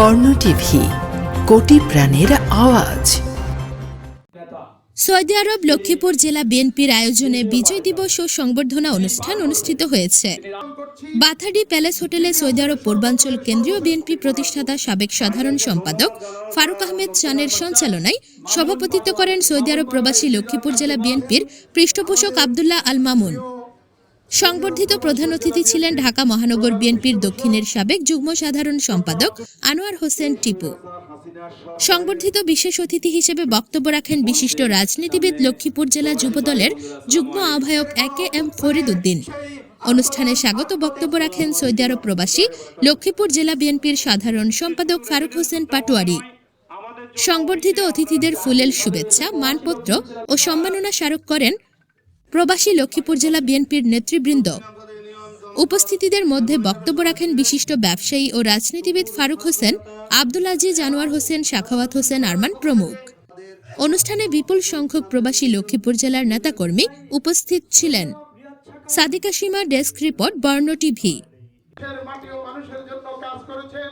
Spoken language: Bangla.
বর্ণ টিভি, কোটি প্রাণের আওয়াজ। সৌদি আরব লক্ষ্মীপুর জেলা বিএনপির আয়োজনে বিজয় দিবস ও সংবর্ধনা অনুষ্ঠান অনুষ্ঠিত হয়েছে। বাথাডি প্যালেস হোটেলে সৌদি আরব পূর্বাঞ্চল কেন্দ্রীয় বিএনপি প্রতিষ্ঠাতা সাবেক সাধারণ সম্পাদক ফারুক আহমেদ চানের সঞ্চালনায় সভাপতিত্ব করেন সৌদি আরব প্রবাসী লক্ষ্মীপুর জেলা বিএনপির পৃষ্ঠপোষক আবদুল্লাহ আল মামুন। সংবর্ধিত প্রধান অতিথি ছিলেন ঢাকা মহানগর বিএনপির দক্ষিণের সাবেক যুগ্ম সাধারণ সম্পাদক আনোয়ার হোসেন টিপু। সংবর্ধিত বিশেষ অতিথি হিসেবে বক্তব্য রাখেন বিশিষ্ট রাজনীতিবিদ লক্ষ্মীপুর জেলা যুবদলের যুগ্ম আহ্বায়ক একে এম ফরিদ উদ্দিন অনুষ্ঠানে স্বাগত বক্তব্য রাখেন সৌদি আরব প্রবাসী লক্ষ্মীপুর জেলা বিএনপির সাধারণ সম্পাদক ফারুক হোসেন পাটোয়ারি। সংবর্ধিত অতিথিদের ফুলেল শুভেচ্ছা, মানপত্র ও সম্মাননা স্মারক করেন প্রবাসী লক্ষ্মীপুর জেলা বিএনপির নেতৃবৃন্দ। উপস্থিতিদের মধ্যে বক্তব্য রাখেন বিশিষ্ট ব্যবসায়ী ও রাজনীতিবিদ ফারুক হোসেন, আব্দুল আজিজ আনোয়ার হোসেন, শাখাওয়াত হোসেন, আরমান প্রমুখ। অনুষ্ঠানে বিপুল সংখ্যক প্রবাসী লক্ষ্মীপুর জেলার নেতাকর্মী উপস্থিত ছিলেন। Sadika Seema desk report, Borno TV. মানুষের জন্য কাজ করেছেন।